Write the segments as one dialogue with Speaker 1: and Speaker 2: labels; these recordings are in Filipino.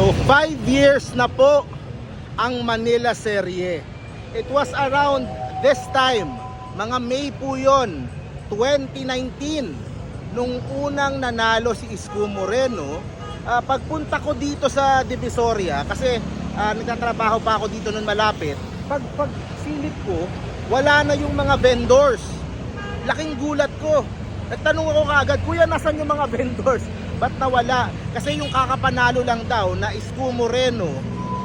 Speaker 1: So, five years na po ang Manila Serie. It was around this time, mga May po yun, 2019, nung unang nanalo si Isko Moreno. Ah, pagpunta ko dito sa Divisoria, kasi ah, nagtatrabaho pa ako dito nun malapit, pag, pag silip ko, wala na yung mga vendors. Laking gulat ko. Nagtanong ako kaagad, Kuya, nasan yung mga vendors? Ba't nawala? Kasi yung kakapanalo lang daw na Isko Moreno,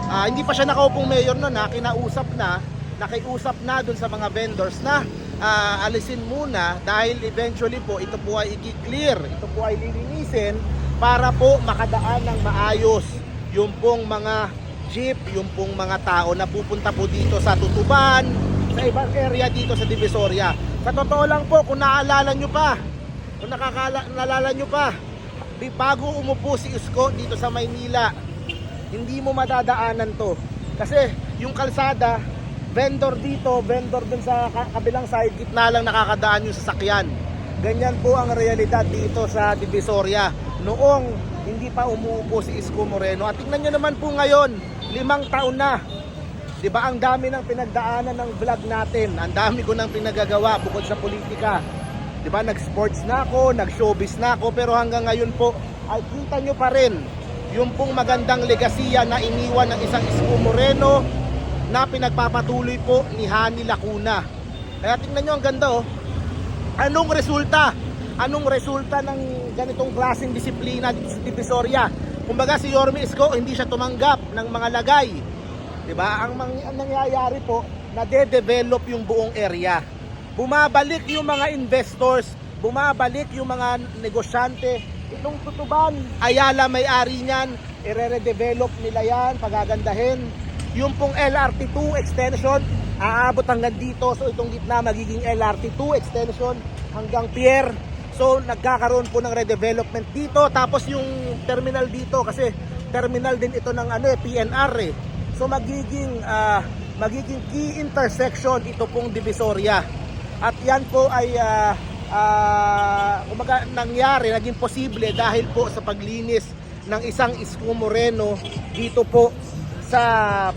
Speaker 1: ah, hindi pa siya nakaupong mayor noon ha, kinausap na, nakiusap na dun sa mga vendors na ah, alisin muna dahil eventually po ito po ay i-clear, ito po ay lilinisin para po makadaan ng maayos yung pong mga jeep, yung pong mga tao na pupunta po dito sa Tutuban, sa ibang area dito sa Divisoria. Sa totoo lang po, kung naalala nyo pa, kung nakakala, naalala nyo pa, bago umupo si Isko dito sa Maynila, hindi mo madadaanan to. Kasi yung kalsada, vendor dito, vendor dun sa ka- kabilang side, gitna lang nakakadaan yung sasakyan. Ganyan po ang realidad dito sa Divisoria. Noong hindi pa umuupo si Isko Moreno. At tingnan nyo naman po ngayon, limang taon na. 'Di ba ang dami ng pinagdaanan ng vlog natin. Ang dami ko nang pinagagawa bukod sa politika. 'Di ba nag-sports na ako, nag-showbiz na ako, pero hanggang ngayon po ay kita nyo pa rin yung pong magandang legasiya na iniwan ng isang Isko Moreno na pinagpapatuloy po ni Hani Lacuna. Kaya tingnan nyo ang ganda oh. Anong resulta? Anong resulta ng ganitong klaseng disiplina dito sa Divisoria? Kumbaga si Yorme Isko hindi siya tumanggap ng mga lagay. 'Di ba? Ang, ang nangyayari po, nade-develop yung buong area. Bumabalik yung mga investors, bumabalik yung mga negosyante. Itong tutuban, Ayala may-ari niyan, ire-redevelop nila yan, pagagandahin. Yung pong LRT2 extension, aabot hanggang dito. So itong gitna magiging LRT2 extension hanggang pier. So nagkakaroon po ng redevelopment dito. Tapos yung terminal dito kasi terminal din ito ng ano eh, PNR eh. So magiging ah, magiging key intersection ito pong Divisoria. At yan po ay ah, ah, kumaga nangyari, naging posible dahil po sa paglinis ng isang Isko Moreno dito po sa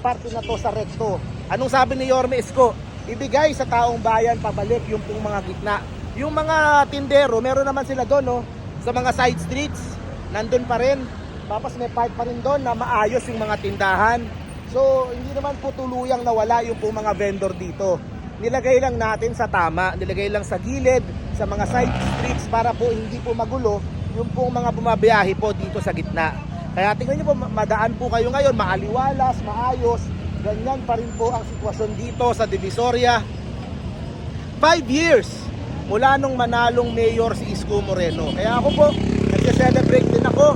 Speaker 1: parte na to sa recto. Anong sabi ni Yorme Isko? Ibigay sa taong bayan pabalik yung pong mga gitna. Yung mga tindero, meron naman sila doon no, sa mga side streets, nandun pa rin. Tapos may part pa rin doon na maayos yung mga tindahan. So, hindi naman po tuluyang nawala yung pong mga vendor dito. Nilagay lang natin sa tama, nilagay lang sa gilid, sa mga side streets para po hindi po magulo yung pong mga bumabiyahe po dito sa gitna. Kaya tingnan nyo po, ma- madaan po kayo ngayon, maaliwalas, maayos. Ganyan pa rin po ang sitwasyon dito sa Divisoria. Five years mula nung manalong mayor si Isko Moreno. Kaya ako po, nag-celebrate din ako.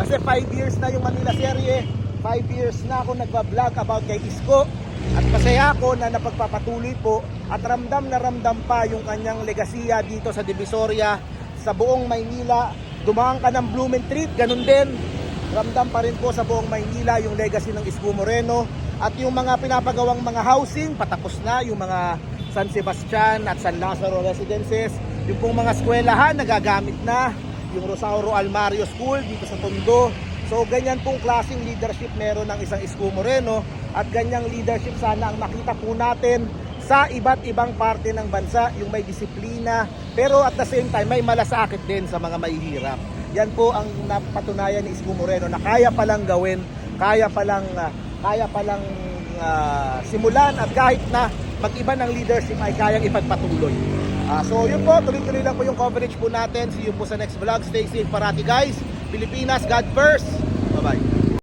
Speaker 1: Kasi 5 years na yung Manila Serie. 5 years na ako nagbablog about kay Isko. At masaya ako na napagpapatuloy po at ramdam na ramdam pa yung kanyang legasiya dito sa Divisoria, sa buong Maynila. Dumaan ka ng Blumentritt, ganun din. Ramdam pa rin po sa buong Maynila yung legacy ng Isko Moreno. At yung mga pinapagawang mga housing, patapos na yung mga San Sebastian at San Lazaro residences. Yung pong mga eskwelahan, nagagamit na. Yung Rosauro Almario School dito sa Tondo. So ganyan pong klaseng leadership meron ng isang Isko Moreno at ganyang leadership sana ang makita po natin sa iba't ibang parte ng bansa, yung may disiplina, pero at the same time may malasakit din sa mga mahihirap. Yan po ang napatunayan ni Isko Moreno na kaya palang gawin, kaya palang ah, kaya palang ah, simulan at kahit na mag-iba ng leadership ay kayang ipagpatuloy. Ah, so yun po, tuloy-tuloy lang po yung coverage po natin. See you po sa next vlog. Stay safe parati guys. Pilipinas, God first. Bye-bye.